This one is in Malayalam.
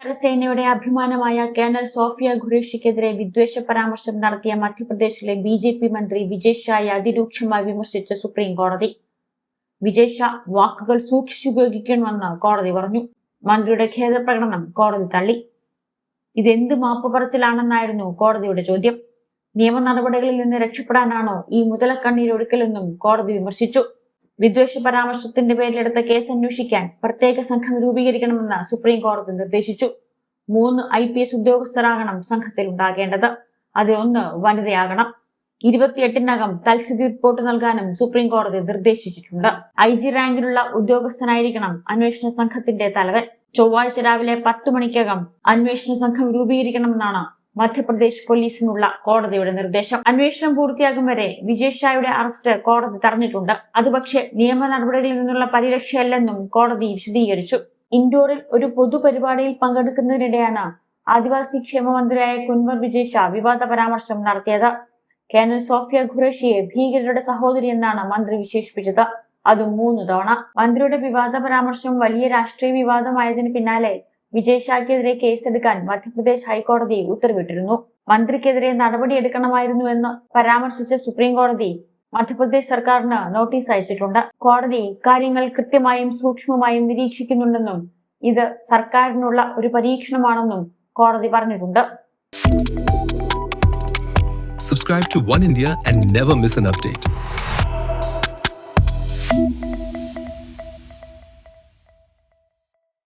കരസേനയുടെ അഭിമാനമായ കേണൽ സോഫിയ ഖുറേഷിക്കെതിരെ വിദ്വേഷ പരാമർശം നടത്തിയ മധ്യപ്രദേശിലെ ബി ജെ പി മന്ത്രി വിജയ് ഷായെ അതിരൂക്ഷമായി വിമർശിച്ച സുപ്രീം കോടതി. വിജയ് ഷാ വാക്കുകൾ സൂക്ഷിച്ചുപയോഗിക്കണമെന്ന് കോടതി പറഞ്ഞു. മന്ത്രിയുടെ ഖേദപ്രകടനം കോടതി തള്ളി. ഇതെന്ത് മാപ്പ് പറച്ചിലാണെന്നായിരുന്നു കോടതിയുടെ ചോദ്യം. നിയമ നടപടികളിൽ നിന്ന് രക്ഷപ്പെടാനാണോ ഈ മുതലക്കണ്ണീരൊടുക്കലെന്നും കോടതി വിമർശിച്ചു. വിദ്വേഷ പരാമർശത്തിന്റെ പേരിലെടുത്ത കേസ് അന്വേഷിക്കാൻ പ്രത്യേക സംഘം രൂപീകരിക്കണമെന്ന് സുപ്രീം കോടതി നിർദ്ദേശിച്ചു. മൂന്ന് ഐ പി എസ് ഉദ്യോഗസ്ഥരാകണം സംഘത്തിൽ ഉണ്ടാകേണ്ടത്. അതിലൊന്ന് വനിതയാകണം. ഇരുപത്തിയെട്ടിനകം തൽസ്ഥിതി റിപ്പോർട്ട് നൽകാനും സുപ്രീം കോടതി നിർദ്ദേശിച്ചിട്ടുണ്ട്. ഐ ജി റാങ്കിലുള്ള ഉദ്യോഗസ്ഥനായിരിക്കണം അന്വേഷണ സംഘത്തിന്റെ തലവൻ. ചൊവ്വാഴ്ച രാവിലെ പത്ത് മണിക്കകം അന്വേഷണ സംഘം രൂപീകരിക്കണമെന്നാണ് മധ്യപ്രദേശ് പോലീസിനുള്ള കോടതിയുടെ നിർദ്ദേശം. അന്വേഷണം പൂർത്തിയാകും വരെ വിജയ് ഷായുടെ അറസ്റ്റ് കോടതി തടഞ്ഞിട്ടുണ്ട്. അതുപക്ഷെ പക്ഷേ നിയമ നടപടികളിൽ നിന്നുള്ള പരിരക്ഷയല്ലെന്നും കോടതി വിശദീകരിച്ചു. ഇൻഡോറിൽ ഒരു പൊതുപരിപാടിയിൽ പങ്കെടുക്കുന്നതിനിടെയാണ് ആദിവാസി ക്ഷേമ മന്ത്രിയായ കുൻവർ വിജയ് ഷാ വിവാദ പരാമർശം നടത്തിയത്. കേണൽ സോഫിയ ഖുറേഷിയെ ഭീകരരുടെ സഹോദരി എന്നാണ് മന്ത്രി വിശേഷിപ്പിച്ചത്. അതും മൂന്ന് തവണ. മന്ത്രിയുടെ വിവാദ പരാമർശം വലിയ രാഷ്ട്രീയ വിവാദമായതിനു പിന്നാലെ വിജയ് ഷായ്ക്കെതിരെ കേസെടുക്കാൻ മധ്യപ്രദേശ് ഹൈക്കോടതി ഉത്തരവിട്ടിരുന്നു. മന്ത്രിക്കെതിരെ നടപടിയെടുക്കണമായിരുന്നുവെന്ന് പരാമർശിച്ച സുപ്രീം കോടതി മധ്യപ്രദേശ് സർക്കാരിന് നോട്ടീസ് അയച്ചിട്ടുണ്ട്. കോടതി കാര്യങ്ങൾ കൃത്യമായും സൂക്ഷ്മമായും നിരീക്ഷിക്കുന്നുണ്ടെന്നും ഇത് സർക്കാരിനുള്ള ഒരു പരീക്ഷണമാണെന്നും കോടതി പറഞ്ഞിട്ടുണ്ട്. Subscribe to One India and never miss an update.